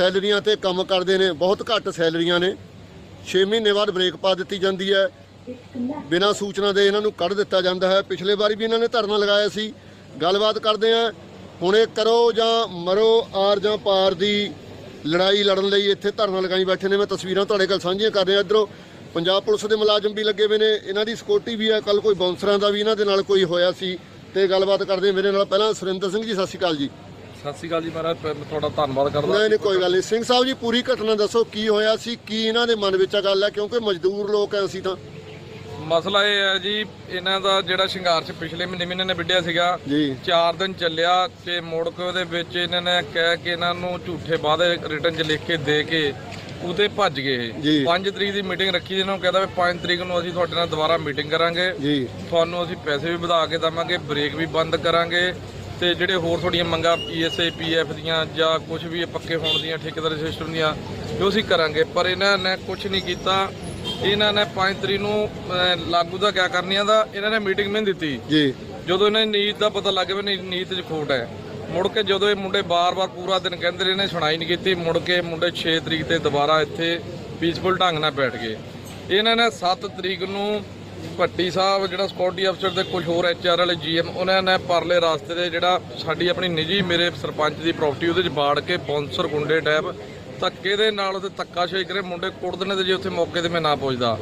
ਸੈਲਰੀਆਂ ਤੇ ਕੰਮ ਕਰਦੇ ਨੇ, ਬਹੁਤ ਘੱਟ ਸੈਲਰੀਆਂ ਨੇ। 6 ਮਹੀਨੇ ਬਾਅਦ ਬ੍ਰੇਕ ਪਾ ਦਿੱਤੀ ਜਾਂਦੀ ਹੈ। ਬਿਨਾਂ ਸੂਚਨਾ ਦੇ ਇਹਨਾਂ ਨੂੰ ਕੱਢ ਦਿੱਤਾ ਜਾਂਦਾ ਹੈ। ਪਿਛਲੇ ਵਾਰੀ ਵੀ ਇਹਨਾਂ ਨੇ ਧਰਨਾ ਲਗਾਇਆ ਸੀ। ਗੱਲਬਾਤ ਕਰਦੇ ਆ ਹੁਣੇ ਕਰੋ ਜਾਂ ਮਰੋ, ਆਰ ਜਾਂ ਪਾਰ ਦੀ ਲੜਾਈ ਲੜਨ ਲਈ ਇੱਥੇ ਧਰਨਾ ਲਗਾਈ ਬੈਠੇ ਨੇ। ਮੈਂ ਤਸਵੀਰਾਂ ਤੁਹਾਡੇ ਕੋਲ ਸਾਂਝੀਆਂ ਕਰ ਰਿਹਾ ਇੱਧਰੋਂ। ਪੰਜਾਬ ਪੁਲਿਸ ਦੇ ਮੁਲਾਜ਼ਮ ਵੀ ਲੱਗੇ ਹੋਏ ਨੇ। ਇਹਨਾਂ ਦੀ ਸਿਕਿਉਰਿਟੀ ਵੀ ਹੈ। ਕੱਲ ਕੋਈ ਬਾਉਂਸਰਾਂ ਦਾ ਵੀ ਇਹਨਾਂ ਦੇ ਨਾਲ ਕੋਈ ਹੋਇਆ ਸੀ। ਤੇ ਗੱਲਬਾਤ ਕਰਦੇ ਮੇਰੇ ਨਾਲ ਪਹਿਲਾਂ ਸੁਰਿੰਦਰ ਸਿੰਘ ਜੀ, ਸਤਿ ਸ਼੍ਰੀ ਅਕਾਲ ਜੀ। ਸਤਿ ਸ਼੍ਰੀ ਅਕਾਲ ਜੀ ਮਹਾਰਾਜ ਮੈਂ ਤੁਹਾਡਾ ਧੰਨਵਾਦ ਕਰਦਾ। ਨਹੀਂ ਨਹੀਂ ਕੋਈ ਗੱਲ ਨਹੀਂ। ਸਿੰਘ ਸਾਹਿਬ ਜੀ ਪੂਰੀ ਘਟਨਾ ਦੱਸੋ ਕੀ ਹੋਇਆ ਸੀ ਕੀ ਇਹਨਾਂ ਦੇ ਮਨ ਵਿੱਚ ਆ ਗੱਲ ਹੈ ਕਿਉਂਕਿ ਮਜ਼ਦੂਰ ਲੋਕ ਐ ਅਸੀਂ ਤਾਂ। ਮਸਲਾ ਇਹ ਹੈ ਜੀ ਇਹਨਾਂ ਦਾ ਜਿਹੜਾ ਸ਼ਿੰਗਾਰਸ਼ ਪਿਛਲੇ ਮਹੀਨੇ ਮਹੀਨੇ ਨੇ ਵਿੱਢਿਆ ਸੀਗਾ। ਜੀ। 4 ਦਿਨ ਚੱਲਿਆ ਤੇ ਮੁੜ ਕੇ ਉਹਦੇ ਵਿੱਚ ਇਹਨਾਂ ਨੇ ਕਹਿ ਕੇ ਇਹਨਾਂ ਨੂੰ ਝੂਠੇ ਵਾਅਦੇ ਰਿਟਰਨ 'ਚ ਲਿਖ ਕੇ ਦੇ ਕੇ ਉਹਦੇ ਭੱਜ ਗਏ ਜੀ। ਇਹ 5 ਤਰੀਕ ਦੀ ਮੀਟਿੰਗ ਰੱਖੀ ਇਹਨਾਂ ਨੂੰ ਕਹਿੰਦਾ ਵੀ 5 ਤਰੀਕ ਨੂੰ ਅਸੀਂ ਤੁਹਾਡੇ ਨਾਲ ਦੁਬਾਰਾ ਮੀਟਿੰਗ ਕਰਾਂਗੇ। ਜੀ। ਤੁਹਾਨੂੰ ਅਸੀਂ ਪੈਸੇ ਵੀ ਵਧਾ ਕੇ ਦੇਵਾਂਗੇ ਬ੍ਰੇਕ ਵੀ ਬੰਦ ਕਰਾਂਗੇ। ਤੇ ਜਿਹੜੇ ਹੋਰ ਤੁਹਾਡੀਆਂ ਮੰਗਾਂ ਪੀਐਸਏ ਪੀਐਫ ਦੀਆਂ ਜਾਂ ਕੁਝ ਵੀ ਪੱਕੇ ਹੋਣ ਦੀਆਂ ਠੇਕੇਦਾਰੀ ਸਿਸਟਮ ਦੀਆਂ ਜੋ ਅਸੀਂ ਕਰਾਂਗੇ। ਪਰ ਇਹਨਾਂ ਨੇ ਕੁਝ ਨਹੀਂ ਕੀਤਾ। ਇਹਨਾਂ ਨੇ 5 ਤਰੀਕ ਨੂੰ ਲਾਗੂ ਦਾ ਕਿਆ ਕਰਨੀਆਂ ਦਾ ਇਹਨਾਂ ਨੇ ਮੀਟਿੰਗ ਨਹੀਂ ਦਿੱਤੀ। ਜੀ। ਜਦੋਂ ਇਹਨਾਂ ਦੀ ਨੀਤ ਦਾ ਪਤਾ ਲੱਗ ਗਿਆ ਵੀ ਨੀਤ 'ਚ ਖੋਟ ਹੈ। ਮੁੜ ਕੇ ਜਦੋਂ ਇਹ ਮੁੰਡੇ ਬਾਰ-ਬਾਰ ਪੂਰਾ ਦਿਨ ਕਹਿੰਦੇ ਰਹੇ ਨੇ ਸੁਣਾਈ ਨਹੀਂ ਕੀਤੀ ਮੁੜ ਕੇ ਮੁੰਡੇ 6 ਤਰੀਕ ਤੇ ਦੁਬਾਰਾ ਇੱਥੇ ਪੀਸਫੁਲ ਢੰਗ ਨਾਲ ਬੈਠ ਗਏ। ਇਹਨਾਂ ਨੇ 7 ਤਰੀਕ ਨੂੰ ਭੱਟੀ ਸਾਹਿਬ, ਜਿਹੜਾ ਸਕਿਉਰਟੀ ਅਫਸਰ ਤੇ ਕੁਝ ਹੋਰ ਐਚਆਰ ਵਾਲੇ ਜੀਐਮ ਉਹਨਾਂ ਨੇ ਪਰਲੇ ਰਾਸਤੇ ਦੇ ਜਿਹੜਾ ਸਾਡੀ ਆਪਣੀ ਨਿੱਜੀ ਮੇਰੇ ਸਰਪੰਚ ਦੀ ਪ੍ਰਾਪਰਟੀ ਉਹਦੇ 'ਚ ਬਾੜ ਕੇ ਬੌਂਸਰ ਗੁੰਡੇ ਟੈਪ ਧੱਕੇ ਦੇ ਨਾਲ ਉਹਦੇ ਧੱਕਾਸ਼ਾਹੀ ਕਰੇ ਮੁੰਡੇ ਕੁੱਟਦੇ ਨੇ ਤੇ ਜੇ ਉੱਥੇ ਮੌਕੇ ਤੇ ਮੈਂ ਨਾ ਪਹੁੰਚਦਾ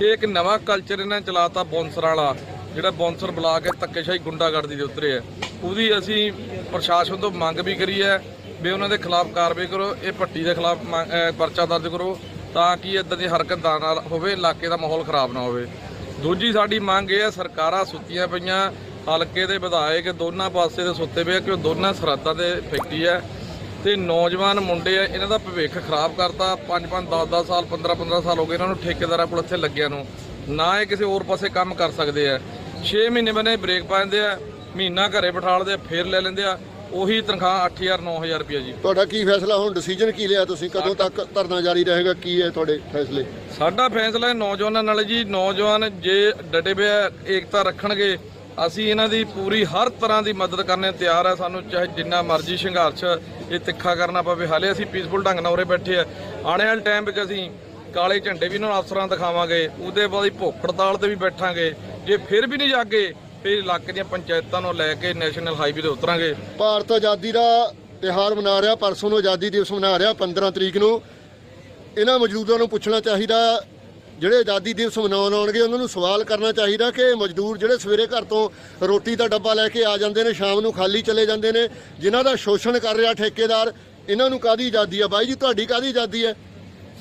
ਇਹ ਇੱਕ ਨਵਾਂ ਕਲਚਰ ਇਹਨਾਂ ਨੇ ਚਲਾਤਾ ਬੌਂਸਰ ਵਾਲਾ, ਜਿਹੜਾ ਬੌਂਸਰ ਬੁਲਾ ਕੇ ਧੱਕੇਸ਼ਾਹੀ ਗੁੰਡਾਗਰਦੀ ਦੇ ਉਤਰੇ ਹੈ ਉਹਦੀ ਅਸੀਂ ਪ੍ਰਸ਼ਾਸਨ ਤੋਂ ਮੰਗ ਵੀ ਕਰੀ ਹੈ ਵੀ ਉਹਨਾਂ ਦੇ ਖਿਲਾਫ ਕਾਰਵਾਈ ਕਰੋ, ਇਹ ਭੱਟੀ ਦੇ ਖਿਲਾਫ ਮੰਗ- ਪਰਚਾ ਦਰਜ ਕਰੋ, ਤਾਂ ਕਿ ਇਦਾਂ ਦੀ ਹਰਕਤ ਦਾ ਨਾਲ ਹੋਵੇ, ਇਲਾਕੇ ਦਾ ਮਾਹੌਲ ਖਰਾਬ ਨਾ ਹੋਵੇ। ਦੂਜੀ ਸਾਡੀ ਮੰਗ ਇਹ ਹੈ ਸਰਕਾਰਾਂ ਸੁੱਤੀਆਂ ਪਈਆਂ, ਹਲਕੇ ਦੇ ਵਿਧਾਇਕ ਦੋਨਾਂ ਪਾਸੇ ਦੇ ਸੁੱਤੇ ਪਏ ਆ ਕਿ ਉਹ ਦੋਨਾਂ ਸਰਹੱਦਾਂ ਦੇ ਫੈਕਟਰੀ ਹੈ ਤੇ ਨੌਜਵਾਨ ਮੁੰਡੇ ਆ, ਇਹਨਾਂ ਦਾ ਭਵਿੱਖ ਖਰਾਬ ਕਰਤਾ 5 5 10 10 ਸਾਲ 15 15 ਸਾਲ ਹੋ ਗਏ ਇਹਨਾਂ ਨੂੰ ਠੇਕੇਦਾਰਾਂ ਕੋਲ ਇੱਥੇ ਲੱਗਿਆਂ ਨੂੰ। ਨਾ ਇਹ ਕਿਸੇ ਹੋਰ ਪਾਸੇ ਕੰਮ ਕਰ ਸਕਦੇ ਆ। 6 ਮਹੀਨੇ ਬਨੇ ਬ੍ਰੇਕ ਪਾ ਦਿੰਦੇ ਆ, ਮਹੀਨਾ ਘਰੇ ਬਿਠਾਲਦੇ ਆ, ਫੇਰ ਲੈ ਲੈਂਦੇ ਆ। ਉਹੀ ਤਨਖਾਹ 8000 9000 ਰੁਪਏ ਜੀ। ਤੁਹਾਡਾ ਕੀ ਫੈਸਲਾ? ਹੁਣ ਡਿਸੀਜਨ ਕੀ ਲਿਆ ਤੁਸੀਂ? ਕਦੋਂ ਤੱਕ ਧਰਨਾ ਜਾਰੀ ਰਹੇਗਾ? ਕੀ ਹੈ ਤੁਹਾਡੇ ਫੈਸਲੇ? ਸਾਡਾ ਫੈਸਲਾ ਹੈ ਨੌਜਵਾਨਾਂ ਨਾਲ ਜੀ। ਨੌਜਵਾਨ ਜੇ ਡਟੇ ਪਏ ਆ, ਏਕਤਾ ਰੱਖਣਗੇ ਅਸੀਂ ਇਹਨਾਂ ਦੀ ਪੂਰੀ ਹਰ ਤਰ੍ਹਾਂ ਦੀ ਮਦਦ ਕਰਨ ਨੂੰ ਤਿਆਰ ਹੈ ਸਾਨੂੰ ਚਾਹੇ ਜਿੰਨਾ ਮਰਜ਼ੀ ਸੰਘਰਸ਼ ਇਹ ਤਿੱਖਾ ਕਰਨਾ ਪਵੇ। ਹਾਲੇ ਅਸੀਂ ਪੀਸਫੁਲ ਢੰਗ ਨਾਲ ਉਰੇ ਬੈਠੇ ਆ। ਆਉਣ ਵਾਲੇ ਟਾਈਮ ਵਿੱਚ ਅਸੀਂ ਕਾਲੇ ਝੰਡੇ ਵੀ ਇਹਨਾਂ ਨੂੰ ਅਫਸਰਾਂ ਨੂੰ ਦਿਖਾਵਾਂਗੇ। ਉਹਦੇ ਬਾਅਦ ਹੀ ਭੁੱਖ ਹੜਤਾਲ ਤੇ ਵੀ ਬੈਠਾਂਗੇ। ਜੇ ਫਿਰ ਵੀ ਨਹੀਂ ਜਾਗੇ ਇਹ ਇਲਾਕੇ ਦੀਆਂ ਪੰਚਾਇਤਾਂ ਨੂੰ ਲੈ ਕੇ ਨੈਸ਼ਨਲ ਹਾਈਵੇ ਤੇ ਉਤਰਾਂਗੇ। ਭਾਰਤ ਆਜ਼ਾਦੀ ਦਾ ਤਿਹਾਰ ਮਨਾ ਰਿਹਾ, ਪਰਸੋਂ ਨੂੰ ਆਜ਼ਾਦੀ ਦਿਵਸ ਮਨਾ ਰਿਹਾ 15 ਤਰੀਕ ਨੂੰ। ਇਹਨਾਂ ਮਜ਼ਦੂਰਾਂ ਨੂੰ ਪੁੱਛਣਾ ਚਾਹੀਦਾ, ਜਿਹੜੇ ਆਜ਼ਾਦੀ ਦਿਵਸ ਮਨਾਉਣ ਆਉਣਗੇ, ਉਹਨਾਂ ਨੂੰ ਸਵਾਲ ਕਰਨਾ ਚਾਹੀਦਾ ਕਿ ਮਜ਼ਦੂਰ ਜਿਹੜੇ ਸਵੇਰੇ ਘਰ ਤੋਂ ਰੋਟੀ ਦਾ ਡੱਬਾ ਲੈ ਕੇ ਆ ਜਾਂਦੇ ਨੇ, ਸ਼ਾਮ ਨੂੰ ਖਾਲੀ ਚਲੇ ਜਾਂਦੇ ਨੇ, ਜਿਨ੍ਹਾਂ ਦਾ ਸ਼ੋਸ਼ਣ ਕਰ ਰਿਹਾ ਠੇਕੇਦਾਰ, ਇਹਨਾਂ ਨੂੰ ਕਾਦੀ ਆਜ਼ਾਦੀ ਆ? ਬਾਈ ਜੀ, ਤੁਹਾਡੀ ਕਾਦੀ ਆਜ਼ਾਦੀ ਹੈ?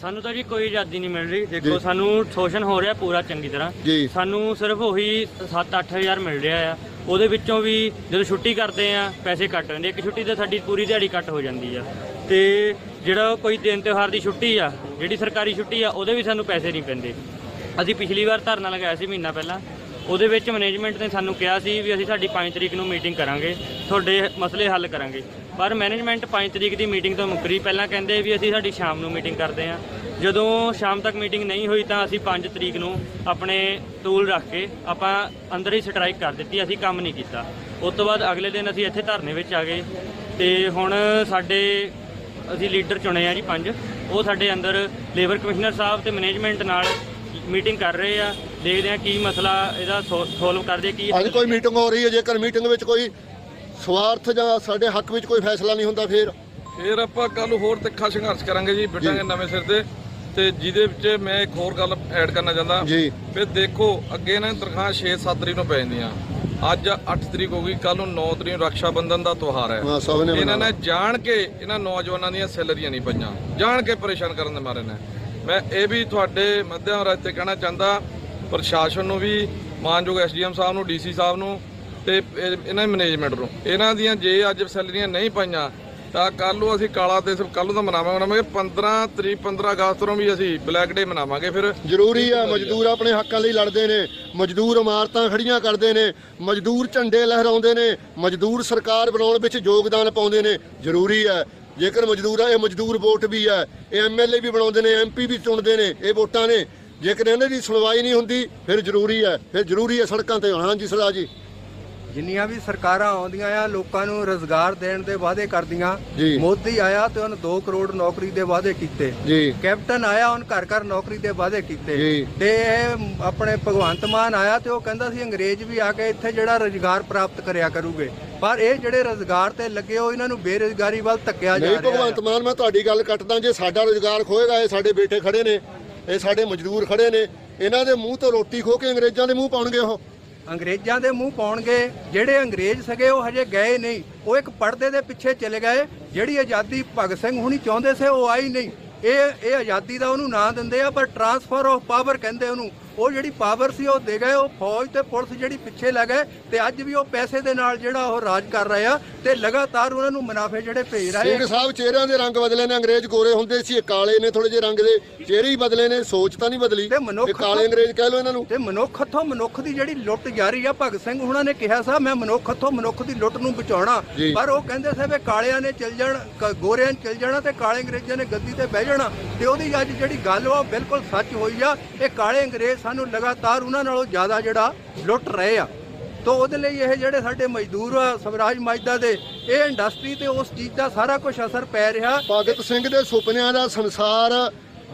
ਸਾਨੂੰ ਤਾਂ ਜੀ ਕੋਈ ਆਜ਼ਾਦੀ ਨਹੀਂ ਮਿਲ ਰਹੀ। ਦੇਖੋ ਸਾਨੂੰ ਸ਼ੋਸ਼ਣ ਹੋ ਰਿਹਾ ਪੂਰਾ ਚੰਗੀ ਤਰ੍ਹਾਂ। ਜੀ। ਸਾਨੂੰ ਸਿਰਫ ਉਹੀ 7-8000 ਮਿਲ ਰਿਹਾ ਆ। ਉਹਦੇ ਵਿੱਚੋਂ ਵੀ ਜਦੋਂ ਛੁੱਟੀ ਕਰਦੇ ਆ ਪੈਸੇ ਕੱਟ ਜਾਂਦੇ ਇੱਕ ਛੁੱਟੀ ਤੇ ਸਾਡੀ ਪੂਰੀ ਦਿਹਾੜੀ ਕੱਟ ਹੋ ਜਾਂਦੀ ਆ। ਤੇ ਜਿਹੜਾ ਕੋਈ ਦਿਨ ਤਿਉਹਾਰ ਦੀ ਛੁੱਟੀ ਆ ਜਿਹੜੀ ਸਰਕਾਰੀ ਛੁੱਟੀ ਆ ਉਹਦੇ ਵੀ ਸਾਨੂੰ ਪੈਸੇ ਨਹੀਂ ਪੈਂਦੇ। ਅਸੀਂ ਪਿਛਲੀ ਵਾਰ ਧਰਨਾ ਲਗਾਇਆ ਸੀ ਮਹੀਨਾ ਪਹਿਲਾਂ। ਉਹਦੇ ਵਿੱਚ ਮੈਨੇਜਮੈਂਟ ਨੇ ਸਾਨੂੰ ਕਿਹਾ ਸੀ ਵੀ ਅਸੀਂ ਸਾਡੀ 5 ਤਰੀਕ ਨੂੰ ਮੀਟਿੰਗ ਕਰਾਂਗੇ, ਤੁਹਾਡੇ ਮਸਲੇ ਹੱਲ ਕਰਾਂਗੇ। ਪਰ ਮੈਨੇਜਮੈਂਟ 5 ਤਰੀਕ ਦੀ ਮੀਟਿੰਗ ਤੋਂ ਮੁੱਕਰੀ। ਪਹਿਲਾਂ ਕਹਿੰਦੇ ਵੀ ਅਸੀਂ ਸਾਡੀ ਸ਼ਾਮ ਨੂੰ ਮੀਟਿੰਗ ਕਰਦੇ ਹਾਂ। ਜਦੋਂ ਸ਼ਾਮ ਤੱਕ ਮੀਟਿੰਗ ਨਹੀਂ ਹੋਈ ਤਾਂ ਅਸੀਂ 5 ਤਰੀਕ ਨੂੰ ਆਪਣੇ ਟੂਲ ਰੱਖ ਕੇ ਆਪਾਂ ਅੰਦਰ ਹੀ ਸਟ੍ਰਾਈਕ ਕਰ ਦਿੱਤੀ, ਅਸੀਂ ਕੰਮ ਨਹੀਂ ਕੀਤਾ। ਉਸ ਤੋਂ ਬਾਅਦ ਅਗਲੇ ਦਿਨ ਅਸੀਂ ਇੱਥੇ ਧਰਨੇ ਵਿੱਚ ਆ ਗਏ। ਤੇ ਹੁਣ ਸਾਡੇ ਅਸੀਂ ਲੀਡਰ ਚੁਣੇ ਆ ਜੀ ਪੰਜ। ਉਹ ਸਾਡੇ ਅੰਦਰ ਲੇਬਰ ਕਮਿਸ਼ਨਰ ਸਾਹਿਬ ਤੇ ਮੈਨੇਜਮੈਂਟ ਨਾਲ ਮੀਟਿੰਗ ਕਰ ਰਹੇ ਆ। ਦੇਖਦੇ ਆ ਕੀ ਮਸਲਾ ਇਹਦਾ ਸੋਲਵ ਕਰਦੇ ਕੀ ਅੱਜ ਕੋਈ ਮੀਟਿੰਗ ਹੋ ਰਹੀ ਹੈ ਜੇਕਰ ਮੀਟਿੰਗ ਵਿੱਚ ਕੋਈ ਸਵਾਰਥ ਜਾਂ ਸਾਡੇ ਹੱਕ ਵਿੱਚ ਕੋਈ ਫੈਸਲਾ ਨਹੀਂ ਹੁੰਦਾ ਫਿਰ? ਫਿਰ ਆਪਾਂ ਕੱਲ ਹੋਰ ਤਿੱਖਾ ਸੰਘਰਸ਼ ਕਰਾਂਗੇ ਜੀ ਬਿਟਾਂਗੇ ਨਵੇਂ ਸਿਰ ਤੇ। ਤੇ ਜਿਹਦੇ ਵਿੱਚ ਮੈਂ ਇੱਕ ਹੋਰ ਗੱਲ ਐਡ ਕਰਨਾ ਚਾਹੁੰਦਾ। ਜੀ। ਫਿਰ ਦੇਖੋ ਅੱਗੇ ਨਾ ਤਨਖਾਹ 6-7 ਤਰੀਕ ਨੂੰ ਪੈ ਜਾਂਦੀਆਂ। ਅੱਜ 8 ਤਰੀਕ ਹੋ ਗਈ ਕੱਲ ਨੂੰ 9 ਤਰੀਕ ਨੂੰ ਰੱਖਿਆ ਬੰਧਨ ਦਾ ਤਿਉਹਾਰ ਹੈ। ਹਾਂ ਇਹਨਾਂ ਨੇ ਜਾਣ ਕੇ ਇਹਨਾਂ ਨੌਜਵਾਨਾਂ ਦੀਆਂ ਸੈਲਰੀਆਂ ਨਹੀਂ ਪਈਆਂ। ਜਾਣ ਕੇ ਪਰੇਸ਼ਾਨ ਕਰਨ ਦੇ ਮਾਰੇ ਨੇ। ਮੈਂ ਇਹ ਵੀ ਤੁਹਾਡੇ ਮੱਧਿਅਮ ਰਸਤੇ ਕਹਿਣਾ ਚਾਹੁੰਦਾ ਪ੍ਰਸ਼ਾਸਨ ਨੂੰ ਵੀ, ਮਾਨਯੋਗ ਐਸਡੀਐਮ ਸਾਹਿਬ ਨੂੰ, ਡੀਸੀ ਸਾਹਿਬ ਨੂੰ ਤੇ ਇਹ- ਇਹਨਾਂ ਮੈਨੇਜਮੈਂਟ ਨੂੰ। ਇਹਨਾਂ ਦੀਆਂ ਜੇ ਅੱਜ ਸੈਲਰੀਆਂ ਨਹੀਂ ਪਾਈਆਂ, ਤਾਂ ਕੱਲ ਨੂੰ ਅਸੀਂ ਕਾਲਾ ਦਿਵਸ ਕੱਲ ਨੂੰ ਤਾਂ ਮਨਾਵਾਂਗੇ ਮਨਾਵਾਂਗੇ। 15 ਤਰੀਕ 15 ਅਗਸਤ ਨੂੰ ਵੀ ਅਸੀਂ ਬਲੈਕ ਡੇ ਮਨਾਵਾਂਗੇ ਫਿਰ। ਜ਼ਰੂਰੀ ਆ, ਮਜ਼ਦੂਰ ਆਪਣੇ ਹੱਕਾਂ ਲਈ ਲੜਦੇ ਨੇ। ਮਜ਼ਦੂਰ ਇਮਾਰਤਾਂ ਖੜੀਆਂ ਕਰਦੇ ਨੇ। ਮਜ਼ਦੂਰ ਝੰਡੇ ਲਹਿਰਾਉਂਦੇ ਨੇ। ਮਜ਼ਦੂਰ ਸਰਕਾਰ ਬਣਾਉਣ ਵਿੱਚ ਯੋਗਦਾਨ ਪਾਉਂਦੇ ਨੇ। ਜ਼ਰੂਰੀ ਹੈ ਜੇਕਰ ਮਜ਼ਦੂਰ ਆ, ਇਹ ਮਜ਼ਦੂਰ ਵੋਟ ਵੀ ਹੈ ਇਹ ਐਮਐਲਏ ਵੀ ਬਣਾਉਂਦੇ ਨੇ ਐਮਪੀ ਵੀ ਚੁਣਦੇ ਨੇ। ਇਹ ਵੋਟਾਂ ਨੇ। ਜੇਕਰ ਇਹਨਾਂ ਦੀ ਸੁਣਵਾਈ ਨਹੀਂ ਹੁੰਦੀ ਫਿਰ ਜ਼ਰੂਰੀ ਹੈ ਫਿਰ ਜ਼ਰੂਰੀ ਹੈ ਸੜਕਾਂ ਤੇ ਆਉਣਾ ਹਾਂਜੀ ਸਰਦਾਰ ਜੀ। ਜਿੰਨੀਆਂ ਵੀ ਸਰਕਾਰਾਂ ਆਉਂਦੀਆਂ ਆ ਲੋਕਾਂ ਨੂੰ ਰੋਜ਼ਗਾਰ ਦੇਣ ਦੇ ਵਾਅਦੇ ਕਰਦੀਆਂ। ਜੀ। ਮੋਦੀ ਆਇਆ ਤੇ ਉਹਨੇ 2 ਕਰੋੜ ਨੌਕਰੀ ਦੇ ਵਾਅਦੇ ਕੀਤੇ। ਜੀ। ਕੈਪਟਨ ਆਇਆ ਉਹਨ ਘਰ ਘਰ ਨੌਕਰੀ ਦੇ ਵਾਅਦੇ ਕੀਤੇ। ਜੀ। ਤੇ ਇਹ ਆਪਣੇ ਭਗਵੰਤ ਮਾਨ ਆਇਆ ਤੇ ਉਹ ਕਹਿੰਦਾ ਸੀ ਅੰਗਰੇਜ਼ ਵੀ ਆ ਕੇ ਇੱਥੇ ਜਿਹੜਾ ਰੋਜ਼ਗਾਰ ਪ੍ਰਾਪਤ ਕਰਿਆ ਕਰੂਗੇ। ਪਰ ਇਹ ਜਿਹੜੇ ਰੋਜ਼ਗਾਰ ਤੇ ਲੱਗੇ ਹੋ ਇਹਨਾਂ ਨੂੰ ਬੇਰੁਜ਼ਗਾਰੀ ਵੱਲ ਧੱਕਿਆ ਜਾ ਨਹੀਂ ਰਿਹਾ ਭਗਵੰਤ ਹੈ ਮਾਨ ਮੈਂ ਤੁਹਾਡੀ ਗੱਲ ਕੱਟਦਾ ਜੇ ਸਾਡਾ ਰੋਜ਼ਗਾਰ ਖੋਏਗਾ ਇਹ ਸਾਡੇ ਬੇਟੇ ਖੜੇ ਨੇ। ਇਹ ਸਾਡੇ ਮਜ਼ਦੂਰ ਖੜੇ ਨੇ। ਇਹਨਾਂ ਦੇ ਮੂੰਹ ਤੋਂ ਰੋਟੀ ਖੋ ਕੇ ਅੰਗਰੇਜ਼ਾਂ ਦੇ ਮੂੰਹ ਪਾਉਣਗੇ ਉਹ। ਅੰਗਰੇਜ਼ਾਂ ਦੇ ਮੂੰਹ ਪਾਉਣਗੇ। ਜਿਹੜੇ ਅੰਗਰੇਜ਼ ਸਗੇ ਉਹ ਹਜੇ ਗਏ ਨਹੀਂ। ਉਹ ਇੱਕ ਪਰਦੇ ਦੇ ਪਿੱਛੇ ਚਲੇ ਗਏ। ਜਿਹੜੀ ਆਜ਼ਾਦੀ ਭਗਤ ਸਿੰਘ ਹੁਣੀ ਚਾਹੁੰਦੇ ਸੀ ਉਹ ਆਈ ਨਹੀਂ। ਇਹ ਇਹ ਆਜ਼ਾਦੀ ਦਾ ਉਹਨੂੰ ਨਾਂ ਦਿੰਦੇ ਆ, ਪਰ ਟਰਾਂਸਫਰ ਆਫ ਪਾਵਰ ਕਹਿੰਦੇ ਉਹਨੂੰ। ਉਹ ਜਿਹੜੀ ਪਾਵਰ ਸੀ ਉਹ ਦੇ ਗਏ ਉਹ ਫੌਜ ਤੇ ਪੁਲਿਸ ਜਿਹੜੀ ਪਿੱਛੇ ਲੱਗ ਗਏ ਤੇ ਅੱਜ ਵੀ ਉਹ ਪੈਸੇ ਦੇ ਨਾਲ ਜਿਹੜਾ ਉਹ ਰਾਜ ਕਰ ਰਹੇ ਆ ਤੇ ਲਗਾਤਾਰ ਉਹਨਾਂ ਨੂੰ ਮੁਨਾਫੇ ਜਿਹੜੇ ਭੇਜ ਰਹੇ ਆ। ਸਿੰਘ ਸਾਹਿਬ ਚਿਹਰਿਆਂ ਦੇ ਰੰਗ ਬਦਲੇ ਨੇ ਅੰਗਰੇਜ਼ ਗੋਰੇ ਹੁੰਦੇ ਸੀ ਇਹ ਕਾਲੇ ਨੇ ਥੋੜੇ ਜਿਹੇ ਰੰਗ ਦੇ ਚਿਹਰੇ ਹੀ ਬਦਲੇ ਨੇ ਸੋਚ ਤਾਂ ਨਹੀਂ ਬਦਲੀ। ਤੇ ਇਹ ਕਾਲੇ ਅੰਗਰੇਜ਼ ਕਹਿ ਲਓ ਇਹਨਾਂ ਨੂੰ। ਤੇ ਮਨੁੱਖ ਹੱਥੋਂ ਮਨੁੱਖ ਦੀ ਜਿਹੜੀ ਲੁੱਟ ਜਾਰੀ ਆ ਭਗਤ ਸਿੰਘ ਹੁਣਾਂ ਨੇ ਕਿਹਾ ਸਾ ਮੈਂ ਮਨੁੱਖ ਹੱਥੋਂ ਮਨੁੱਖ ਦੀ ਲੁੱਟ ਨੂੰ ਬਚਾਉਣਾ। ਪਰ ਉਹ ਕਹਿੰਦੇ ਸੀ ਵੀ ਕਾਲਿਆਂ ਨੇ ਚੱਲ ਜਾਣ ਗੋਰਿਆਂ ਨੇ ਚੱਲ ਜਾਣਾ ਤੇ ਕਾਲੇ ਅੰਗਰੇਜ਼ਾਂ ਨੇ ਗੱਦੀ ਤੇ ਬਹਿ ਜਾਣਾ। ਤੇ ਉਹਦੀ ਅੱਜ ਜਿਹੜੀ ਗੱਲ ਉਹ ਬਿਲਕੁਲ ਸੱਚ ਹੋਈ ਆ। ਇਹ ਕਾਲੇ ਅੰਗਰੇਜ਼ ਸਾਨੂੰ ਲਗਾਤਾਰ ਉਹਨਾਂ ਨਾਲੋਂ ਜ਼ਿਆਦਾ ਜਿਹੜਾ ਲੁੱਟ ਰਹੇ ਆ। ਤੋ ਉਹਦੇ ਲਈ ਇਹ ਜਿਹੜੇ ਸਾਡੇ ਮਜ਼ਦੂਰ ਆ, ਸਵਰਾਜ ਮਾਜਦਾ ਦੇ, ਇਹ ਇੰਡਸਟਰੀ ਤੇ ਉਸ ਚੀਜ਼ ਦਾ ਸਾਰਾ ਕੁਝ ਅਸਰ ਪੈ ਰਿਹਾ। ਭਗਤ ਸਿੰਘ ਦੇ ਸੁਪਨਿਆਂ ਦਾ ਸੰਸਾਰ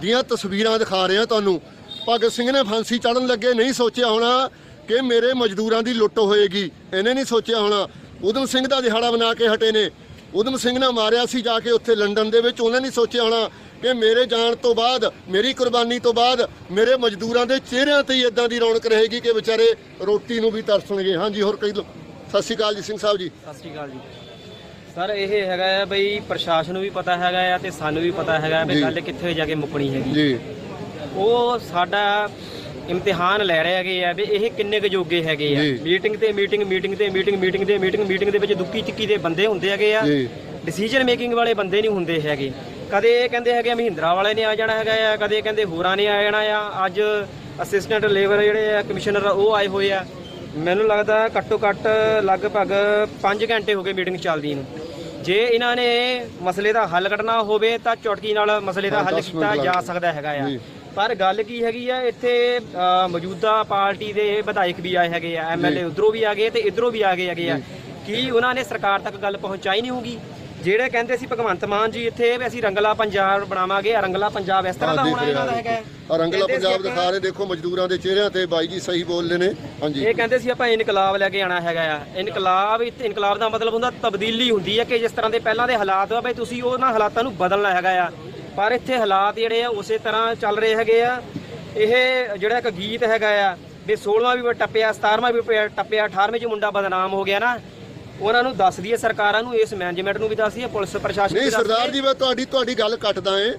ਦੀਆਂ ਤਸਵੀਰਾਂ ਦਿਖਾ ਰਿਹਾ ਤੁਹਾਨੂੰ। ਭਗਤ ਸਿੰਘ ਨੇ ਫਾਂਸੀ ਚੜਨ ਲੱਗੇ, ਨਹੀਂ ਸੋਚਿਆ ਹੋਣਾ ਕਿ ਮੇਰੇ ਮਜ਼ਦੂਰਾਂ ਦੀ ਲੁੱਟ ਹੋਏਗੀ। ਇਹਨੇ ਨਹੀਂ ਸੋਚਿਆ ਹੋਣਾ। ਉਦਮ ਸਿੰਘ ਦਾ ਦਿਹਾੜਾ ਬਣਾ ਕੇ ਹਟੇ ਨੇ। ਉਦਮ ਸਿੰਘ ਨੇ ਮਾਰਿਆ ਸੀ ਜਾ ਕੇ ਉੱਥੇ ਲੰਡਨ ਦੇ ਵਿੱਚ, ਉਹਨਾਂ ਨਹੀਂ ਸੋਚਿਆ ਹੋਣਾ ਕਿ ਮੇਰੇ ਜਾਣ ਤੋਂ ਬਾਅਦ ਮੇਰੀ ਕੁਰਬਾਨੀ ਤੋਂ ਬਾਅਦ ਮੇਰੇ ਮਜ਼ਦੂਰਾਂ ਦੇ ਚਿਹਰਿਆਂ ਤੇ ਹੀ ਇਦਾਂ ਦੀ ਰੌਣਕ ਰਹੇਗੀ ਕਿ ਵਿਚਾਰੇ ਰੋਟੀ ਨੂੰ ਵੀ ਤਰਸਣਗੇ। ਹਾਂਜੀ ਹੋਰ ਕਈ ਸਤਿ ਸ਼੍ਰੀ ਅਕਾਲ ਜੀ ਸਿੰਘ ਸਾਹਿਬ ਜੀ। ਸਤਿ ਸ਼੍ਰੀ ਅਕਾਲ ਜੀ। ਸਰ ਇਹ ਹੈਗਾ ਆ ਬਈ ਪ੍ਰਸ਼ਾਸਨ ਨੂੰ ਵੀ ਪਤਾ ਹੈਗਾ ਆ ਤੇ ਸਾਨੂੰ ਵੀ ਪਤਾ ਹੈਗਾ ਵੀ। ਗੱਲ ਕਿੱਥੇ ਜਾ ਕੇ ਮੁੱਕਣੀ ਹੈਗੀ। ਜੀ। ਉਹ ਸਾਡਾ ਇਮਤਿਹਾਨ ਲੈ ਰਹੇ ਹੈਗੇ ਆ ਵੀ ਇਹ ਕਿੰਨੇ ਕੁ ਜੋਗੇ ਹੈਗੇ ਆ। ਮੀਟਿੰਗ ਤੇ ਮੀਟਿੰਗ ਮੀਟਿੰਗ ਤੇ ਮੀਟਿੰਗ ਮੀਟਿੰਗ ਤੇ ਮੀਟਿੰਗ ਮੀਟਿੰਗ ਦੇ ਵਿੱਚ ਦੁੱਕੀ ਚੱਕੀ ਦੇ ਬੰਦੇ ਹੁੰਦੇ ਹੈਗੇ ਆ। ਡਿਸੀਜਨ ਮੇਕਿੰਗ ਵਾਲੇ ਬੰਦੇ ਨਹੀਂ ਹੁੰਦੇ ਹੈਗੇ। ਕਦੇ ਇਹ ਕਹਿੰਦੇ ਹੈਗੇ ਮਹਿੰਦਰਾ ਵਾਲੇ ਨੇ ਆ ਜਾਣਾ ਹੈਗਾ ਆ ਕਦੇ ਕਹਿੰਦੇ ਹੋਰਾਂ ਨੇ ਆ ਜਾਣਾ ਆ। ਅੱਜ ਅਸਿਸਟੈਂਟ ਲੇਬਰ ਜਿਹੜੇ ਆ ਕਮਿਸ਼ਨਰ ਉਹ ਆਏ ਹੋਏ ਆ। ਮੈਨੂੰ ਲੱਗਦਾ ਘੱਟੋ ਘੱਟ ਲਗਭਗ 5 ਘੰਟੇ ਹੋ ਗਏ ਮੀਟਿੰਗ ਚੱਲਦੀ ਨੂੰ। ਜੇ ਇਹਨਾਂ ਨੇ ਮਸਲੇ ਦਾ ਹੱਲ ਕੱਢਣਾ ਹੋਵੇ ਤਾਂ ਚੁਟਕੀ ਨਾਲ ਮਸਲੇ ਦਾ ਹੱਲ ਕੀਤਾ ਜਾ। ਸਕਦਾ ਹੈਗਾ ਆ। ਪਰ ਗੱਲ ਕੀ ਹੈਗੀ ਆ ਇੱਥੇ ਮੌਜੂਦਾ ਪਾਰਟੀ ਦੇ ਵਿਧਾਇਕ ਵੀ ਆਏ ਹੈਗੇ ਆ ਐਮਐਲਏ ਉਧਰੋਂ ਵੀ ਆ ਗਏ ਤੇ ਇਧਰੋਂ ਵੀ ਆ ਗਏ ਹੈਗੇ ਆ। ਕੀ ਉਹਨਾਂ ਨੇ ਸਰਕਾਰ ਤੱਕ ਗੱਲ ਪਹੁੰਚਾਈ ਨਹੀਂ ਹੋਊਗੀ? ਜਿਹੜੇ ਕਹਿੰਦੇ ਸੀ ਭਗਵੰਤ ਮਾਨ ਜੀ ਇੱਥੇ ਵੀ ਅਸੀਂ ਰੰਗਲਾ ਪੰਜਾਬ ਬਣਾਵਾਂਗੇ ਰੰਗਲਾ ਪੰਜਾਬ ਇਸ ਤਰ੍ਹਾਂ ਦਾ ਹੋਣਾ ਇਹਨਾਂ ਦਾ ਹੈਗਾ ਹੈ। ਆ ਰੰਗਲਾ ਕਹਿੰਦੇ ਸੀ ਪੰਜਾਬ ਦਿਖਾ ਰਹੇ ਦੇਖੋ ਮਜ਼ਦੂਰਾਂ ਦੇ ਚਿਹਰਿਆਂ ਤੇ ਬਾਈ ਜੀ ਸਹੀ ਬੋਲਦੇ ਨੇ। ਹਾਂਜੀ। ਇਹ ਕਹਿੰਦੇ ਸੀ ਆਪਾਂ ਇਨਕਲਾਬ ਲੈ ਕੇ ਆਣਾ ਹੈਗਾ ਆ। ਇਨਕਲਾਬ ਇੱਥੇ ਇਨਕਲਾਬ ਦਾ ਮਤਲਬ ਹੁੰਦਾ ਤਬਦੀਲੀ ਹੁੰਦੀ ਹੈ ਕਿ ਜਿਸ ਤਰ੍ਹਾਂ ਦੇ ਪਹਿਲਾਂ ਦੇ ਹਾਲਾਤ ਆ ਬਈ ਤੁਸੀਂ ਉਹਨਾਂ ਹਾਲਾਤਾਂ ਨੂੰ ਬਦਲਣਾ ਹੈਗਾ ਆ। ਪਰ ਇੱਥੇ ਹਾਲਾਤ ਜਿਹੜੇ ਆ ਉਸੇ ਤਰ੍ਹਾਂ ਚੱਲ ਰਹੇ ਹੈਗੇ ਆ। ਇਹ ਜਿਹੜਾ ਇੱਕ ਗੀਤ ਹੈਗਾ ਆ ਵੀ 16ਵਾਂ ਵੀ ਟੱਪਿਆ 17ਵਾਂ ਵੀ ਪਿਆ- ਟੱਪਿਆ 18ਵੇਂ ਚ ਮੁੰਡਾ ਬਦਨਾਮ ਹੋ ਗਿਆ ਨਾ। ਉਹਨਾਂ ਨੂੰ ਦੱਸ ਦਈਏ ਸਰਕਾਰਾਂ ਨੂੰ ਇਸ ਮੈਨੇਜਮੈਂਟ ਨੂੰ ਵੀ ਦੱਸ ਦਈਏ ਪੁਲਿਸ ਪ੍ਰਸ਼ਾਸਨ ਨੂੰ ਨਹੀਂ ਸਰਦਾਰ। ਜੀ ਮੈਂ ਤੁਹਾਡੀ ਤੁਹਾਡੀ ਗੱਲ ਕੱਟਦਾ ਏ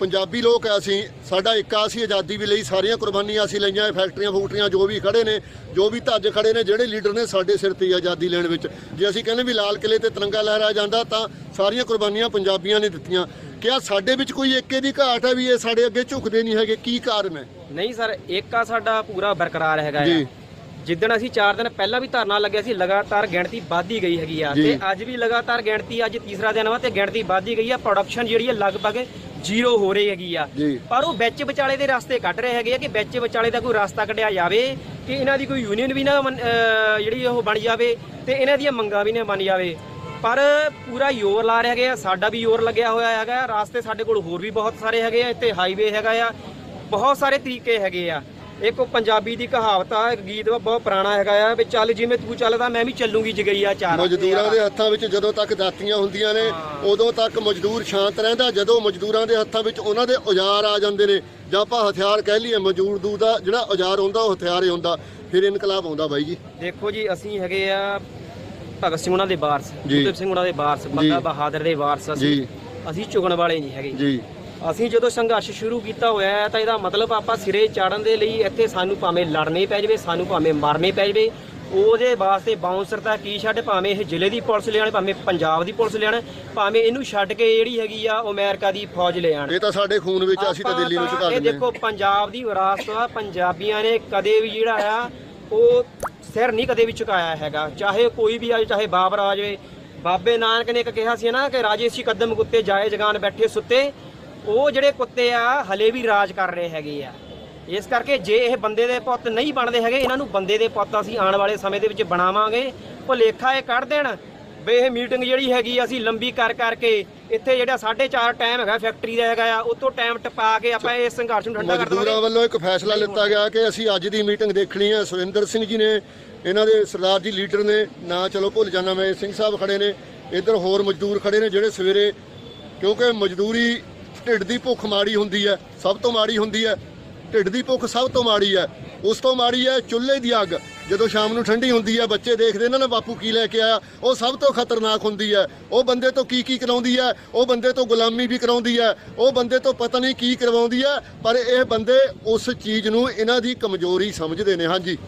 ਪੰਜਾਬੀ ਲੋਕ ਆ ਅਸੀਂ ਸਾਡਾ ਇੱਕ ਆ ਅਸੀਂ ਆਜ਼ਾਦੀ ਵੀ ਲਈ ਸਾਰੀਆਂ ਕੁਰਬਾਨੀਆਂ ਅਸੀਂ ਲਈਆਂ ਫੈਕਟਰੀਆਂ ਫੂਕਟਰੀਆਂ ਜੋ ਵੀ ਖੜੇ ਨੇ ਜੋ ਵੀ ਧੱਜ ਖੜੇ ਨੇ ਜਿਹੜੇ ਲੀਡਰ ਨੇ ਸਾਡੇ ਸਿਰ ਤੇ ਹੀ ਆਜ਼ਾਦੀ ਲੈਣ ਵਿੱਚ। ਜੇ ਅਸੀਂ ਕਹਿੰਦੇ ਵੀ ਲਾਲ ਕਿਲੇ ਤੇ ਤਿਰੰਗਾ ਲਹਿਰਾਇਆ ਜਾਂਦਾ ਤਾਂ ਸਾਰੀਆਂ ਕੁਰਬਾਨੀਆਂ ਪੰਜਾਬੀਆਂ ਨੇ ਦਿੱਤੀਆਂ। ਕਿਆ ਸਾਡੇ ਵਿੱਚ ਕੋਈ ਏਕੇ ਦੀ ਘਾਟ ਹੈ ਵੀ ਇਹ ਸਾਡੇ ਅੱਗੇ ਝੁਕਦੇ ਨਹੀਂ ਹੈਗੇ? ਕੀ ਕਾਰਨ ਹੈ? ਨਹੀਂ ਸਰ ਏਕਾ ਸਾਡਾ ਪੂਰਾ ਬਰਕਰਾਰ ਹੈਗਾ ਜੀ। ਆ ਜਿੱਦਣ ਅਸੀਂ 4 ਦਿਨ ਪਹਿਲਾਂ ਵੀ ਧਰਨਾ ਲੱਗਿਆ ਸੀ ਲਗਾਤਾਰ ਗਿਣਤੀ ਵੱਧਦੀ ਗਈ ਹੈਗੀ ਆ। ਤੇ ਅੱਜ ਵੀ ਲਗਾਤਾਰ ਗਿਣਤੀ ਅੱਜ ਤੀਸਰਾ ਦਿਨ ਵਾ ਤੇ ਗਿਣਤੀ ਵੱਧਦੀ ਗਈ ਆ। ਪ੍ਰੋਡਕਸ਼ਨ ਜਿਹੜੀ ਹੈ ਲਗਭਗ ਜ਼ੀਰੋ ਹੋ ਰਹੀ ਹੈਗੀ ਆ। ਪਰ ਉਹ ਵਿੱਚ ਵਿਚਾਲੇ ਦੇ ਰਸਤੇ ਕੱਢ ਰਹੇ ਹੈਗੇ ਆ ਕਿ ਵਿੱਚ ਵਿਚਾਲੇ ਦਾ ਕੋਈ ਰਸਤਾ ਕੱਢਿਆ ਜਾਵੇ ਕਿ ਇਹਨਾਂ ਦੀ ਕੋਈ ਯੂਨੀਅਨ ਵੀ ਨਾ ਜਿਹੜੀ ਉਹ ਬਣ ਜਾਵੇ ਤੇ ਇਹਨਾਂ ਦੀਆਂ ਮੰਗਾਂ ਵੀ ਨਾ ਬਣ ਜਾਵੇ। ਪਰ ਪੂਰਾ ਜ਼ੋਰ ਲਾ ਰਹੇ ਹੈਗੇ ਆ ਸਾਡਾ ਵੀ ਜ਼ੋਰ ਲੱਗਿਆ ਹੋਇਆ ਹੈਗਾ। ਰਾਸਤੇ ਸਾਡੇ ਕੋਲ ਹੋਰ ਵੀ ਬਹੁਤ ਸਾਰੇ ਹੈਗੇ ਆ ਇੱਥੇ ਹਾਈਵੇ ਹੈਗਾ ਆ। ਬਹੁਤ ਸਾਰੇ ਤਰੀਕੇ ਹੈਗੇ ਆ। ਇੱਕ ਉਹ ਪੰਜਾਬੀ ਦੀ ਕਹਾਵਤ ਆ ਇੱਕ ਗੀਤ ਬਹੁਤ ਪੁਰਾਣਾ ਹੈਗਾ ਆ ਵੀ ਚੱਲ ਜਿਵੇਂ ਤੂੰ ਚੱਲਦਾ ਮੈਂ ਵੀ ਚੱਲੂਗੀ ਜਗਈਆ ਚਾਰ ਮਜ਼ਦੂਰਾਂ ਦੇ ਹੱਥਾਂ ਵਿੱਚ ਜਦੋਂ ਤੱਕ ਦਾਤੀਆਂ ਹੁੰਦੀਆਂ ਨੇ ਉਦੋਂ ਤੱਕ ਮਜ਼ਦੂਰ ਸ਼ਾਂਤ ਰਹਿੰਦਾ ਜਦੋਂ ਮਜ਼ਦੂਰਾਂ ਦੇ ਹੱਥਾਂ ਵਿੱਚ ਉਹਨਾਂ ਦੇ ਔਜ਼ਾਰ ਆ ਜਾਂਦੇ ਨੇ। ਜਾਂ ਆਪਾਂ ਹਥਿਆਰ ਕਹਿ ਲਈਏ ਮਜ਼ਦੂਰ ਦਾ ਜਿਹੜਾ ਔਜ਼ਾਰ ਹੁੰਦਾ ਉਹ ਹਥਿਆਰ ਹੀ ਹੁੰਦਾ। ਫਿਰ ਇਨਕਲਾਬ ਆਉਂਦਾ ਬਾਈ ਜੀ। ਦੇਖੋ ਜੀ ਅਸੀਂ ਹੈਗੇ ਆ ਭਗਤ ਸਿੰਘ ਉਹਨਾਂ ਦੇ ਵਾਰਸ। ਉਦਮ ਸਿੰਘ ਉਹਨਾਂ ਦੇ ਵਾਰਸ ਬੰਦਾ ਬਹਾਦਰ ਦੇ ਵਾਰਸ ਅਸੀਂ। ਅਸੀਂ ਝੁਕਣ ਵਾਲੇ ਨਹੀਂ ਹੈਗੇ। ਜੀ। ਅਸੀਂ ਜਦੋਂ ਸੰਘਰਸ਼ ਸ਼ੁਰੂ ਕੀਤਾ ਹੋਇਆ ਹੈ ਤਾਂ ਇਹਦਾ ਮਤਲਬ ਆਪਾਂ ਸਿਰੇ ਚਾੜਨ ਦੇ ਲਈ ਇੱਥੇ ਸਾਨੂੰ ਭਾਵੇਂ ਲੜਨੇ ਪੈ ਜਾਵੇ ਸਾਨੂੰ ਭਾਵੇਂ ਮਾਰਨੇ ਪੈ ਜਾਵੇ। ਉਹਦੇ ਵਾਸਤੇ ਬਾਉਂਸਰ ਤਾਂ ਕੀ ਛੱਡ ਭਾਵੇਂ ਇਹ ਜ਼ਿਲ੍ਹੇ ਦੀ ਪੁਲਿਸ ਲਿਆਣ ਭਾਵੇਂ ਪੰਜਾਬ ਦੀ ਪੁਲਿਸ ਲਿਆਣ ਭਾਵੇਂ ਇਹਨੂੰ ਛੱਡ ਕੇ ਜਿਹੜੀ ਹੈਗੀ ਆ ਉਹ ਅਮਰੀਕਾ ਦੀ ਫੌਜ ਲਿਆਣ ਇਹ ਤਾਂ ਸਾਡੇ ਖੂਨ ਵਿੱਚ ਅਸੀਂ ਤਾਂ ਦਿੱਲੀ ਨੂੰ ਝੁਕਾ ਇਹ ਦਿੰਦੇ ਦੇਖੋ ਪੰਜਾਬ ਦੀ ਵਿਰਾਸਤ ਆ ਪੰਜਾਬੀਆਂ ਨੇ ਕਦੇ ਵੀ ਜਿਹੜਾ ਆ ਉਹ ਸਿਰ ਨਹੀਂ ਕਦੇ ਵੀ ਝੁਕਾਇਆ ਹੈਗਾ। ਚਾਹੇ ਕੋਈ ਵੀ ਆ ਚਾਹੇ ਬਾਬਰ ਆ ਜਾਵੇ। ਬਾਬੇ ਨਾਨਕ ਨੇ ਇੱਕ ਕਿਹਾ ਸੀ ਨਾ ਕਿ ਰਾਜੇ ਸੀ ਕਦਮ ਕੁੱਤੇ ਜਾਏ ਜਗਾਨ ਬੈਠੇ ਸੁੱਤੇ। ਉਹ ਜਿਹੜੇ ਕੁੱਤੇ ਆ ਹਲੇ ਵੀ ਰਾਜ ਕਰ ਰਹੇ ਹੈਗੇ ਆ। ਇਸ ਕਰਕੇ ਜੇ ਇਹ ਬੰਦੇ ਦੇ ਪੁੱਤ ਨਹੀਂ ਬਣਦੇ ਹੈਗੇ ਇਹਨਾਂ ਨੂੰ ਬੰਦੇ ਦੇ ਪੁੱਤ ਅਸੀਂ ਆਉਣ ਵਾਲੇ ਸਮੇਂ ਦੇ ਵਿੱਚ ਬਣਾਵਾਂਗੇ। ਭੁਲੇਖਾ ਇਹ ਕੱਢ ਦੇਣ ਵੀ ਇਹ ਮੀਟਿੰਗ ਜਿਹੜੀ ਹੈਗੀ ਅਸੀਂ ਲੰਬੀ ਕਰ ਕਰਕੇ ਇੱਥੇ ਜਿਹੜਾ 4:30 ਟਾਈਮ ਹੈਗਾ ਫੈਕਟਰੀ ਦਾ ਹੈਗਾ ਆ ਉਹ ਤੋਂ ਟਾਈਮ ਟਪਾ ਕੇ ਆਪਾਂ ਇਸ ਸੰਘਰਸ਼ ਨੂੰ ਠੰਡਾ ਕਰ ਮਜ਼ਦੂਰਾਂ ਦੇਵਾਂਗੇ ਵੱਲੋਂ ਇੱਕ ਫੈਸਲਾ ਲਿੱਤਾ ਗਿਆ ਕਿ ਅਸੀਂ ਅੱਜ ਦੀ ਮੀਟਿੰਗ ਦੇਖਣੀ ਹੈ ਸੁਰਿੰਦਰ ਸਿੰਘ ਜੀ ਨੇ ਇਹਨਾਂ ਦੇ ਸਰਦਾਰ ਜੀ ਲੀਡਰ ਨੇ ਨਾ ਚਲੋ ਭੁੱਲ ਜਾਣਾ ਮੈਂ ਸਿੰਘ ਸਾਹਿਬ ਖੜੇ ਨੇ। ਇੱਧਰ ਹੋਰ ਮਜ਼ਦੂਰ ਖੜੇ ਨੇ ਜਿਹੜੇ ਸਵੇਰੇ ਕਿਉਂਕਿ ਮਜ਼ਦੂਰੀ ਢਿੱਡ ਦੀ ਭੁੱਖ ਮਾੜੀ ਹੁੰਦੀ ਹੈ ਸਭ ਤੋਂ ਮਾੜੀ ਹੁੰਦੀ ਹੈ। ਢਿੱਡ ਦੀ ਭੁੱਖ ਸਭ ਤੋਂ ਮਾੜੀ ਹੈ। ਉਸ ਤੋਂ ਮਾੜੀ ਹੈ ਚੁੱਲ੍ਹੇ ਦੀ ਅੱਗ। ਜਦੋਂ ਸ਼ਾਮ ਨੂੰ ਠੰਡੀ ਹੁੰਦੀ ਹੈ ਬੱਚੇ ਦੇਖਦੇ ਇਹਨਾਂ ਨੇ ਬਾਪੂ ਕੀ ਲੈ ਕੇ ਆਇਆ। ਉਹ ਸਭ ਤੋਂ ਖਤਰਨਾਕ ਹੁੰਦੀ ਹੈ। ਉਹ ਬੰਦੇ ਤੋਂ ਕੀ ਕੀ ਕਰਾਉਂਦੀ ਹੈ? ਉਹ ਬੰਦੇ ਤੋਂ ਗੁਲਾਮੀ ਵੀ ਕਰਾਉਂਦੀ ਹੈ। ਉਹ ਬੰਦੇ ਤੋਂ ਪਤਾ ਨਹੀਂ ਕੀ ਕਰਵਾਉਂਦੀ ਹੈ। ਪਰ ਇਹ ਬੰਦੇ ਉਸ ਚੀਜ਼ ਨੂੰ ਇਹਨਾਂ ਦੀ ਕਮਜ਼ੋਰੀ ਸਮਝਦੇ ਨੇ। ਹਾਂਜੀ।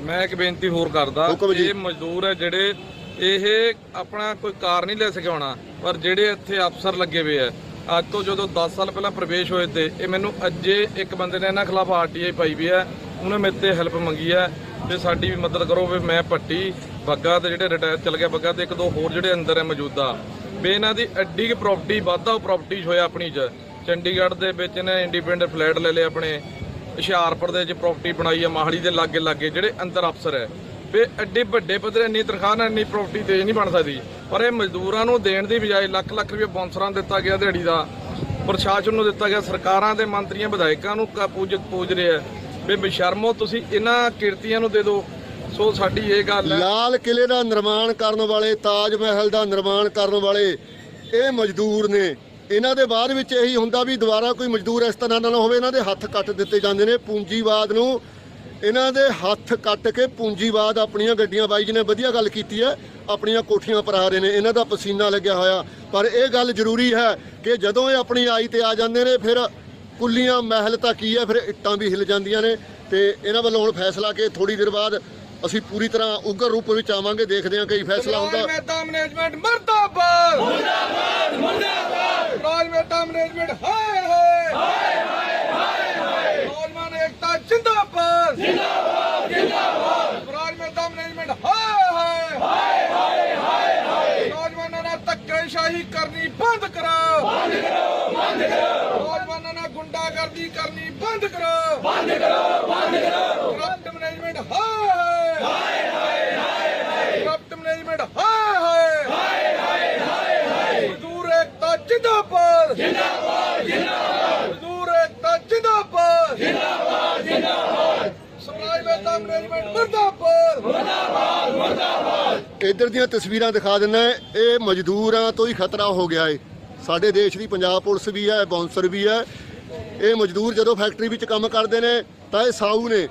ਮੈਂ ਇੱਕ ਬੇਨਤੀ ਹੋਰ ਕਰਦਾ। ਇਹ ਮਜ਼ਦੂਰ ਹੈ ਜਿਹੜੇ ਇਹ ਆਪਣਾ ਕੋਈ ਕਾਰ ਨਹੀਂ ਲੈ ਸਕਿਆਉਣਾ ਪਰ ਜਿਹੜੇ ਇੱਥੇ ਅਫਸਰ ਲੱਗੇ ਹੋਏ ਆ ਅੱਜ ਤੋਂ ਜਦੋਂ 10 ਸਾਲ ਪਹਿਲਾਂ ਪ੍ਰਵੇਸ਼ ਹੋਏ ਤੇ ਇਹ ਮੈਨੂੰ ਅੱਜੇ ਇੱਕ ਬੰਦੇ ਨੇ ਇਹਨਾਂ ਖਿਲਾਫ ਆਰਟੀਆਈ ਪਾਈ ਵੀ ਹੈ, ਉਹਨੇ ਮੇਰੇ ਤੇ ਹੈਲਪ ਮੰਗੀ ਹੈ ਤੇ ਸਾਡੀ ਵੀ ਮਦਦ ਕਰੋ ਵੀ ਮੈਂ ਪੱਟੀ, ਬੱਗਾ ਤੇ ਜਿਹੜੇ ਰਿਟਾਇਰ ਚਲ ਗਿਆ ਬੱਗਾ ਤੇ ਇੱਕ ਦੋ ਹੋਰ ਜਿਹੜੇ ਅੰਦਰ ਹੈ ਮੌਜੂਦਾ। ਵੀ ਇਹਨਾਂ ਦੀ ਐਡੀ ਕਿ ਪ੍ਰਾਪਰਟੀ ਵਾਧਾ ਪ੍ਰਾਪਰਟੀ ਹੋਇਆ ਆਪਣੀ ਚ। ਚੰਡੀਗੜ੍ਹ ਦੇ ਵਿੱਚ ਇਹਨੇ ਇੰਡੀਪੈਂਡੈਂਟ ਫਲੈਟ ਲੈ ਲਏ ਆਪਣੇ, ਹੁਸ਼ਿਆਰਪੁਰ ਦੇ ਵਿੱਚ ਪ੍ਰਾਪਰਟੀ ਬਣਾਈ ਹੈ ਮਾਹੜੀ ਦੇ ਲਾਗੇ ਲਾਗੇ ਜਿਹੜੇ ਅੰਦਰ ਅਫਸਰ ਹੈ। ਵੀ ਐਡੇ ਵੱਡੇ ਪੱਧਰ ਇੰਨੀ ਤਨਖਾਹ ਨਾਲ ਇੰਨੀ ਪ੍ਰਾਪਰਟੀ ਤੇਜ਼ ਨਹੀਂ ਬਣ ਸਕਦੀ। ਪਰ ਇਹ ਮਜ਼ਦੂਰਾਂ ਨੂੰ ਦੇਣ ਦੀ ਬਜਾਏ ਲੱਖ ਲੱਖ ਰੁਪਏ ਬੌਂਸਰਾਂ ਦਿੱਤਾ ਗਿਆ ਦਿਹਾੜੀ ਦਾ, ਪ੍ਰਸ਼ਾਸਨ ਨੂੰ ਦਿੱਤਾ ਗਿਆ, ਸਰਕਾਰਾਂ ਦੇ ਮੰਤਰੀਆਂ, ਵਿਧਾਇਕਾਂ ਨੂੰ ਕ- ਪੂਜ ਪੂਜ ਰਿਹਾ ਵੀ ਬੇਸ਼ਰਮੋ, ਤੁਸੀਂ ਇਹਨਾਂ ਕਿਰਤੀਆਂ ਨੂੰ ਦੇ ਦਿਓ। ਸੋ ਸਾਡੀ ਇਹ ਗੱਲ ਹੈ। ਲਾਲ ਕਿਲੇ ਦਾ ਨਿਰਮਾਣ ਕਰਨ ਵਾਲੇ, ਤਾਜ ਮਹਿਲ ਦਾ ਨਿਰਮਾਣ ਕਰਨ ਵਾਲੇ ਇਹ ਮਜ਼ਦੂਰ ਨੇ। ਇਹਨਾਂ ਦੇ ਬਾਅਦ ਵਿੱਚ ਇਹੀ ਹੁੰਦਾ ਵੀ ਦੁਬਾਰਾ ਕੋਈ ਮਜ਼ਦੂਰ ਇਸ ਤਰ੍ਹਾਂ ਦਾ ਨਾ ਹੋਵੇ, ਇਹਨਾਂ ਦੇ ਹੱਥ ਕੱਟ ਦਿੱਤੇ ਜਾਂਦੇ ਨੇ। ਪੂੰਜੀਵਾਦ ਨੂੰ ਇਹਨਾਂ ਦੇ ਹੱਥ ਕੱਟ ਕੇ ਪੂੰਜੀਵਾਦ ਆਪਣੀਆਂ ਗੱਡੀਆਂ ਬਾਈ ਜੀ ਨੇ ਵਧੀਆ ਗੱਲ ਕੀਤੀ ਹੈ ਆਪਣੀਆਂ ਕੋਠੀਆਂ ਪਰ ਆ ਰਹੇ ਨੇ ਇਹਨਾਂ ਦਾ ਪਸੀਨਾ ਲੱਗਿਆ ਹੋਇਆ। ਪਰ ਇਹ ਗੱਲ ਜ਼ਰੂਰੀ ਹੈ ਕਿ ਜਦੋਂ ਇਹ ਆਪਣੀ ਆਈ ਤੇ ਆ ਜਾਂਦੇ ਨੇ ਫਿਰ ਕੁੱਲੀਆਂ ਮਹਿਲ ਤਾਂ ਕੀ ਹੈ ਫਿਰ ਇੱਟਾਂ ਵੀ ਹਿਲ ਜਾਂਦੀਆਂ ਨੇ ਤੇ ਇਹਨਾਂ ਵੱਲੋਂ ਹੁਣ ਫੈਸਲਾ ਕਿ ਥੋੜੀ ਦੇਰ ਬਾਅਦ ਅਸੀਂ ਪੂਰੀ ਤਰ੍ਹਾਂ ਉਗਰ ਰੂਪ ਵਿੱਚ ਆਵਾਂਗੇ ਦੇਖਦੇ ਹਾਂ ਕਈ ਫੈਸਲਾ ਹੁੰਦਾ। ਮੇਦਾ ਮੈਨੇਜਮੈਂਟ ਮਰਦਾਬਾਦ। ਮੁਰਦਾਬਾਦ ਮੁਰਦਾਬਾਦ ਰਾਜ ਮੇਦਾ ਮੈਨੇਜਮੈਂਟ ਹਾਏ ਹਾਏ। ਹਾਏ ਹਾਏ ਹਾਏ ਨੌਜਵਾਨ ਏਕਤਾ ਜਿੰਦਾਬਾਦ ਜਿੰਦਾਬਾਦ ਜਿੰਦਾਬਾਦ ਰਾਜ ਮੇਦਾ ਮੈਨੇਜਮੈਂਟ ਹਾਏ ਹਾਏ ਹਾਏ ਹਾਏ ਹਾਏ ਹਾਏ ਨੌਜਵਾਨਾਂ ਨਾਲ ਧੱਕੇਸ਼ਾਹੀ ਕਰਨੀ ਬੰਦ ਕਰੋ ਬੰਦ ਕਰੋ ਬੰਦ ਕਰੋ। ਨੌਜਵਾਨਾਂ ਨਾਲ ਗੁੰਡਾਗਰਦੀ ਕਰਨੀ ਬੰਦ ਕਰੋ। ਬੰਦ ਕਰੋ ਬੰਦ ਕਰੋ। ਕਰਪਟ ਮੈਨੇਜਮੈਂਟ ਹਾਏ ਹਾਏ ਕਰਪਟ ਮੈਨੇਜਮੈਂਟ ਹਾਏ। ਹਾਏ ਹਾਏ ਹਾਏ ਹਾਏ। ਮਜ਼ਦੂਰ ਏਕਤਾ ਜਿੰਦਾਬਾਦ। ਜਿੰਦਾਬਾਦ ਜਿੰਦਾਬਾਦ ਮਜ਼ਦੂਰ ਏਕਤਾ ਜਿੰਦਾਬਾਦ। ਜਿੰਦਾਬਾਦ ਜਿੰਦਾਬਾਦ। ਸਮਾਜ ਵੇਤਾ ਮੈਨੇਜਮੈਂਟ ਮਰਦਾਬਾਦ। ਇੱਧਰ ਦੀਆਂ ਤਸਵੀਰਾਂ ਦਿਖਾ ਦਿੰਦਾ ਇਹ ਮਜ਼ਦੂਰਾਂ ਤੋਂ ਹੀ ਖਤਰਾ ਹੋ ਗਿਆ ਏ। ਸਾਡੇ ਦੇਸ਼ ਦੀ ਪੰਜਾਬ ਪੁਲਿਸ ਵੀ ਹੈ ਬੌਂਸਰ ਵੀ ਹੈ। ਇਹ ਮਜ਼ਦੂਰ ਜਦੋਂ ਫੈਕਟਰੀ ਵਿੱਚ ਕੰਮ ਕਰਦੇ ਨੇ, ਤਾਂ ਇਹ ਸਾਊ ਨੇ।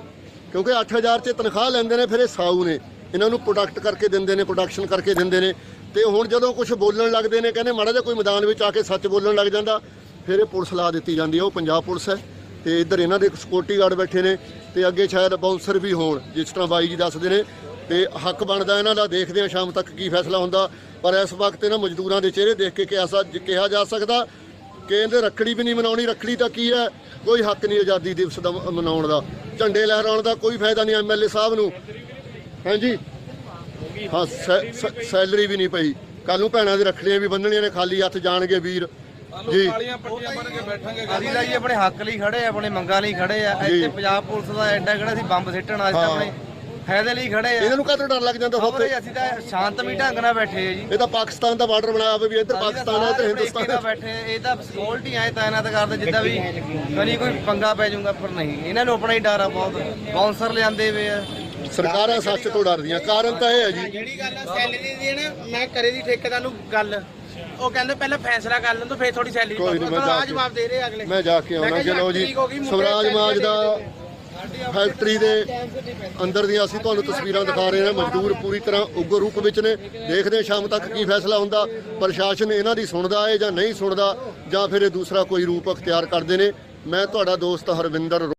ਕਿਉਂਕਿ 8000 ਚ ਤਨਖਾਹ ਲੈਂਦੇ ਨੇ, ਫਿਰ ਇਹ ਸਾਊ ਨੇ। ਇਹਨਾਂ ਨੂੰ ਪ੍ਰੋਡਕਟ ਕਰਕੇ ਦਿੰਦੇ ਨੇ ਪ੍ਰੋਡਕਸ਼ਨ ਕਰਕੇ ਦਿੰਦੇ ਨੇ। ਤੇ ਹੁਣ ਜਦੋਂ ਕੁਝ ਬੋਲਣ ਲੱਗਦੇ ਨੇ, ਕਹਿੰਦੇ ਮਾੜਾ ਜਿਹਾ ਕੋਈ ਮੈਦਾਨ ਵਿੱਚ ਆ ਕੇ ਸੱਚ ਬੋਲਣ ਲੱਗ ਜਾਂਦਾ, ਫਿਰ ਇਹ ਪੁਲਿਸ ਲਾ ਦਿੱਤੀ ਜਾਂਦੀ ਹੈ। ਉਹ ਪੰਜਾਬ ਪੁਲਿਸ ਹੈ ਤੇ ਇੱਧਰ ਇਹਨਾਂ ਦੇ ਸਿਕਿਉਰਟੀ ਗਾਰਡ ਬੈਠੇ ਨੇ ਤੇ ਅੱਗੇ ਸ਼ਾਇਦ ਬਾਉਂਸਰ ਵੀ ਹੋਣ, ਜਿਸ ਤਰ੍ਹਾਂ ਬਾਈ ਜੀ ਦੱਸਦੇ ਨੇ। ਤੇ ਹੱਕ ਬਣਦਾ ਇਹਨਾਂ ਦਾ ਦੇਖਦੇ ਹਾਂ ਸ਼ਾਮ ਤੱਕ ਕੀ ਫੈਸਲਾ ਹੁੰਦਾ। ਪਰ ਇਸ ਵਕਤ ਇਹਨਾਂ ਮਜ਼ਦੂਰਾਂ ਦੇ ਚਿਹਰੇ ਦੇਖ ਕੇ ਕਿਹਾ ਸਾ- ਕਿਹਾ ਜਾ ਸਕਦਾ ਕਿ ਇਹਦੇ ਰੱਖੜੀ ਵੀ ਨਹੀਂ ਮਨਾਉਣੀ। ਰੱਖੜੀ ਤਾਂ ਕੀ ਹੈ? ਕੋਈ ਹੱਕ ਨਹੀਂ ਆਜ਼ਾਦੀ ਦਿਵਸ ਦਾ ਮਨਾਉਣ ਦਾ। ਝੰਡੇ ਲਹਿਰਾਉਣ ਦਾ ਕੋਈ ਫਾਇਦਾ ਨਹੀਂ ਐਮਐਲਏ ਸਾਹਿਬ ਨੂੰ। ਹਾਂਜੀ? ਹਾਂ ਸੈਲਰੀ ਵੀ ਨਹੀਂ ਪਈ। ਕੱਲ ਨੂੰ ਭੈਣਾਂ ਦੇ ਰੱਖੜੀਆਂ ਵੀ ਬੰਨਣੀਆਂ ਨੇ ਖਾਲੀ ਹੱਥ ਜਾਣਗੇ ਵੀਰ। ਜੀ। ਅਸੀਂ ਤਾਂ ਆਪਣੇ ਹੱਕ ਲਈ ਖੜੇ ਆ ਆਪਣੇ ਮੰਗਾਂ ਲਈ ਖੜੇ ਆ। ਇੱਥੇ ਪੰਜਾਬ ਪੁਲਿਸ ਦਾ ਐਡਾ ਕਿਹੜਾ ਸੀ? ਬੰਬ ਸਿੱਟਣ ਅੱਜ ਹਾਂ। ਆਪਣੇ ਫਾਇਦੇ ਲਈ ਖੜੇ ਆ। ਇਹਨਾਂ ਨੂੰ ਕਾਹਤੋਂ ਡਰ ਲੱਗ ਜਾਂਦਾ ਹੋਰ ਉੱਥੇ? ਅਸੀਂ ਤਾਂ ਸ਼ਾਂਤਮਈ ਢੰਗ ਨਾਲ ਬੈਠੇ ਆ ਜੀ। ਇਹ ਤਾਂ ਪਾਕਿਸਤਾਨ ਦਾ ਬਾਰਡਰ ਬਣਾਇਆ ਹੋਇਆ ਵੀ ਇੱਧਰ ਪਾਕਿਸਤਾਨ ਹੈ ਤੇ ਹਿੰਦੁਸਤਾਨ ਹੈ ਬੈਠੇ ਆ। ਇਹ ਤਾਂ ਸਕਿਉਰਟੀ ਆਏ ਤਾਇਨਾਤ ਕਰਦੇ ਜਿੱਦਾਂ ਵੀ ਕਦੀ ਕੋਈ ਪੰਗਾ ਪੈ ਜਾਊਗਾ ਪਰ ਨਹੀਂ। ਇਹਨਾਂ ਨੂੰ ਆਪਣਾ ਹੀ ਡਰ ਆ ਬਹੁਤ। ਬਾਉਂਸਰ ਲਿਆਂਦੇ ਵੇ ਆ। ਸਰਕਾਰਾਂ ਸੱਚ ਤੋਂ ਡਰਦੀਆਂ। ਕਾਰਨ ਤਾਂ ਇਹ ਹੈ ਜੀ। ਜਿਹੜੀ ਗੱਲ ਸੈਲਰੀ ਦੀ ਹੈ ਨਾ ਮੈਂ ਕਰੇ ਦੀ ਠੇਕੇਦਾਰ ਨੂੰ ਗੱਲ। ਉਹ ਕਹਿੰਦੇ ਪਹਿਲਾਂ ਫੈਸਲਾ ਕਰ ਲੈਣ ਤੋਂ ਫੇਰ ਥੋੜੀ ਸੈਲਰੀ ਮੈਂ ਜਾ ਆ ਜਵਾਬ ਦੇ ਰਹੇ ਅਗਲੇ। ਮੈਂ ਜਾ ਕੇ ਆਉਣਾ। ਚਲੋ ਜੀ ਸਵਰਾਜ ਮਾਜ ਦੇ ਫੈਕਟਰੀ ਦੇ ਅੰਦਰ ਦੀਆਂ ਅਸੀਂ ਤੁਹਾਨੂੰ ਤਸਵੀਰਾਂ ਦਿਖਾ ਰਹੇ ਹਾਂ। ਮਜ਼ਦੂਰ ਪੂਰੀ ਤਰ੍ਹਾਂ ਉਗਰ ਰੂਪ ਵਿੱਚ ਨੇ। ਦੇਖਦੇ ਸ਼ਾਮ ਤੱਕ ਕੀ ਫੈਸਲਾ ਹੁੰਦਾ। ਪ੍ਰਸ਼ਾਸਨ ਇਹਨਾਂ ਦੀ ਸੁਣਦਾ ਹੈ ਜਾਂ ਨਹੀਂ ਸੁਣਦਾ ਜਾਂ ਫਿਰ ਇਹ ਦੂਸਰਾ ਕੋਈ ਰੂਪ ਅਖਤਿਆਰ ਕਰਦੇ ਨੇ। ਮੈਂ ਤੁਹਾਡਾ ਦੋਸਤ ਹਰਵਿੰਦਰ